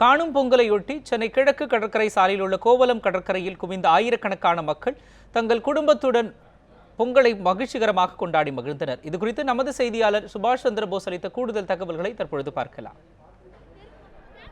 காணும் பொங்கலையொட்டி சென்னை கிழக்கு கடற்கரை சாலையில் உள்ள கோவலம் கடற்கரையில் குவிந்த ஆயிரக்கணக்கான மக்கள் தங்கள் குடும்பத்துடன் பொங்கலை மகிழ்ச்சிகரமாக கொண்டாடி மகிழ்ந்தனர். இது குறித்து நமது செய்தியாளர் சுபாஷ் சந்திர போஸ் அளித்த கூடுதல் தகவல்களை தற்பொழுது பார்க்கலாம்.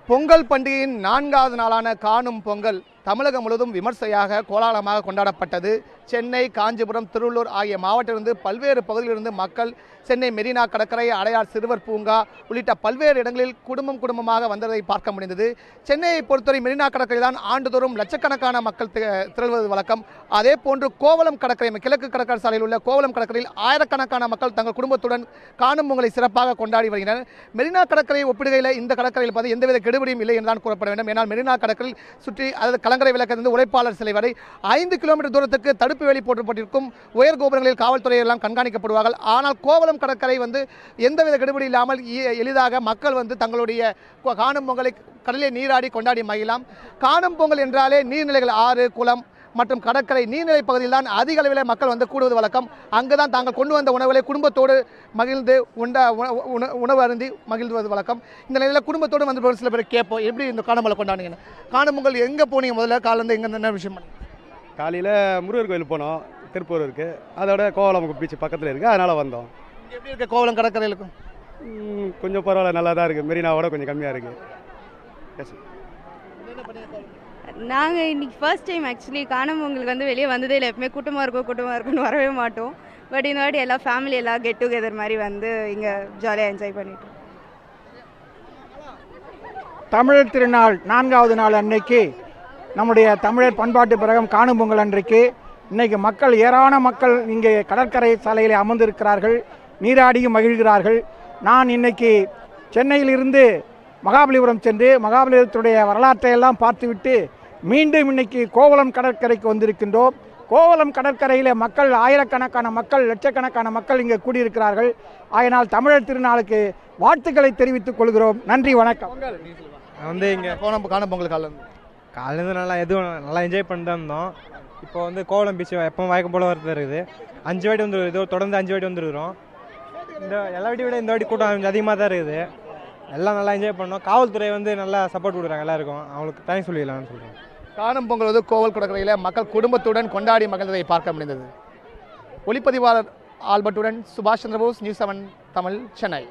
பொங்கல் பண்டிகையின் நான்காவது நாளான காணும் பொங்கல் தமிழகம் முழுவதும் விமர்சையாக கோலாகலமாக கொண்டாடப்பட்டது. சென்னை காஞ்சிபுரம் திருவள்ளூர் ஆகிய மாவட்டத்திலிருந்து பல்வேறு பகுதிகளிலிருந்து மக்கள் சென்னை மெரினா கடற்கரை அடையார் சிறுவர் பூங்கா உள்ளிட்ட பல்வேறு இடங்களில் குடும்பம் குடும்பமாக வந்ததை பார்க்க முடிந்தது. சென்னையை பொறுத்தவரை மெரினா கடற்கரை தான் ஆண்டுதோறும் லட்சக்கணக்கான மக்கள் திரள்வது வழக்கம். அதே போன்று கோவலம் கடற்கரை கிழக்கு கடற்கரை சாலையில் உள்ள கோவலம் கடற்கரையில் ஆயிரக்கணக்கான மக்கள் தங்கள் குடும்பத்துடன் காணும் உங்களை சிறப்பாக கொண்டாடி வருகின்றனர். மெரினா கடற்கரையை ஒப்பிடுகையில் இந்த கடற்கரையில் பார்த்து எந்தவித கெடுபடியும் இல்லை என்றுதான் கூறப்பட வேண்டும். ஏன்னால் மெரினா கடற்கரையில் சுற்றி அதாவது கலங்கரை விளக்கிலிருந்து உழைப்பாளர் சிலை வரை ஐந்து கிலோமீட்டர் தூரத்துக்கு தடுப்பு வேலி போட்டப்பட்டிருக்கும் உயர் கோபுரங்களில் காவல்துறையெல்லாம் கண்காணிக்கப்படுவார்கள். ஆனால் கோவலம் கடற்கரை வந்து எந்தவித கெடுபடி இல்லாமல் எளிதாக மக்கள் வந்து தங்களுடைய காணும் பொங்கலை கடலில் நீராடி கொண்டாடி மகிழலாம். காணும் பொங்கல் என்றாலே நீர்நிலைகள் ஆறு குளம் மற்றும் கடற்கரை நீர்நிலை பகுதியில் தான் அதிக அளவில் மக்கள் வந்து கூடுவது வழக்கம். அங்கு தான் தாங்கள் கொண்டு வந்த உணவுகளை குடும்பத்தோடு மகிழ்ந்து உண்ட உண- உண- உணவு அருந்தி மகிழ்வது வழக்கம். இந்த நிலையில் குடும்பத்தோடு வந்து சில பேர் கேட்போம். எப்படி இந்த காணும் பொங்கலை கொண்டாடுங்க காணும் பொங்கல் எங்கே போனீங்க முதல்ல? காலேருந்து எங்கே என்ன விஷயம் காலையில் முருகர் கோயில் போனோம். திருப்பூர் இருக்குது அதோட கோவலம் பீச் பக்கத்தில் இருக்குது அதனால் வந்தோம். எப்படி இருக்க கோவலம் கடற்கரையிலுக்கும்? கொஞ்சம் பரவாயில்ல. நல்லா தான் இருக்குது மெரினாவோட கொஞ்சம் கம்மியாக இருக்குது நாங்கள் இன்னைக்கு ஃபர்ஸ்ட் டைம் ஆக்சுவலி காணும் உங்களுக்கு வந்து வெளியே வந்ததே இல்லை. எப்பவுமே கூட்டமாக இருக்கும் கூட்டமாக இருக்கும்னு வரவே மாட்டோம். பட் இந்த வாட்டி எல்லா ஃபேமிலி எல்லாம் கெட் டுகெதர் மாதிரி வந்து இங்கே ஜாலியாக என்ஜாய் பண்ணிட்டோம் தமிழர் திருநாள் நான்காவது நாள் அன்னைக்கு நம்முடைய தமிழர் பண்பாட்டு பிறகம் காணும் பொங்கல் அன்றைக்கு இன்னைக்கு மக்கள் ஏராளமான மக்கள் இங்கே கடற்கரை சாலையில் அமர்ந்திருக்கிறார்கள். நீராடியும் மகிழ்கிறார்கள். நான் இன்னைக்கு சென்னையிலிருந்து மகாபலிபுரம் சென்று மகாபலிபுரத்துடைய வரலாற்றை எல்லாம் பார்த்துவிட்டு மீண்டும் இன்னைக்கு கோவலம் கடற்கரைக்கு வந்திருக்கின்றோம். கோவலம் கடற்கரையில் மக்கள் ஆயிரக்கணக்கான மக்கள் லட்சக்கணக்கான மக்கள் இங்கே கூடியிருக்கிறார்கள். ஆயினால் தமிழர் திருநாளுக்கு வாழ்த்துக்களை தெரிவித்துக் கொள்கிறோம். நன்றி வணக்கம். வந்து இங்கே கோணம் காணும் பொங்கல் காலேருந்து காலையிலேருந்து நல்லா எதுவும் நல்லா என்ஜாய் பண்ணிட்டு இருந்தோம். இப்போ வந்து கோவலம் பீச் எப்பவும் வழக்கம் போல வரது இருக்குது. அஞ்சு வாட்டி வந்து இதோ தொடர்ந்து அஞ்சு வாட்டி வந்துருக்குறோம். இந்த எல்லா வாட்டி விட இந்த வாட்டி கூட்டம் அதிகமாக தான் இருக்குது. எல்லாம் நல்லா என்ஜாய் பண்ணோம். காவல்துறை வந்து நல்லா சப்போர்ட் கொடுக்குறாங்க எல்லாருக்கும். அவங்களுக்கு தேங்க்ஸ் சொல்லிடலாம்னு சொல்கிறேன் காணும் பொங்கல் வந்து கோவல் கடற்கரையில் மக்கள் குடும்பத்துடன் கொண்டாடி மகிழ்ந்ததை பார்க்க முடிந்தது. ஒளிப்பதிவாளர் ஆல்பர்ட்டுடன் சுபாஷ் சந்திரபோஸ் நியூஸ் செவன் தமிழ் சென்னை.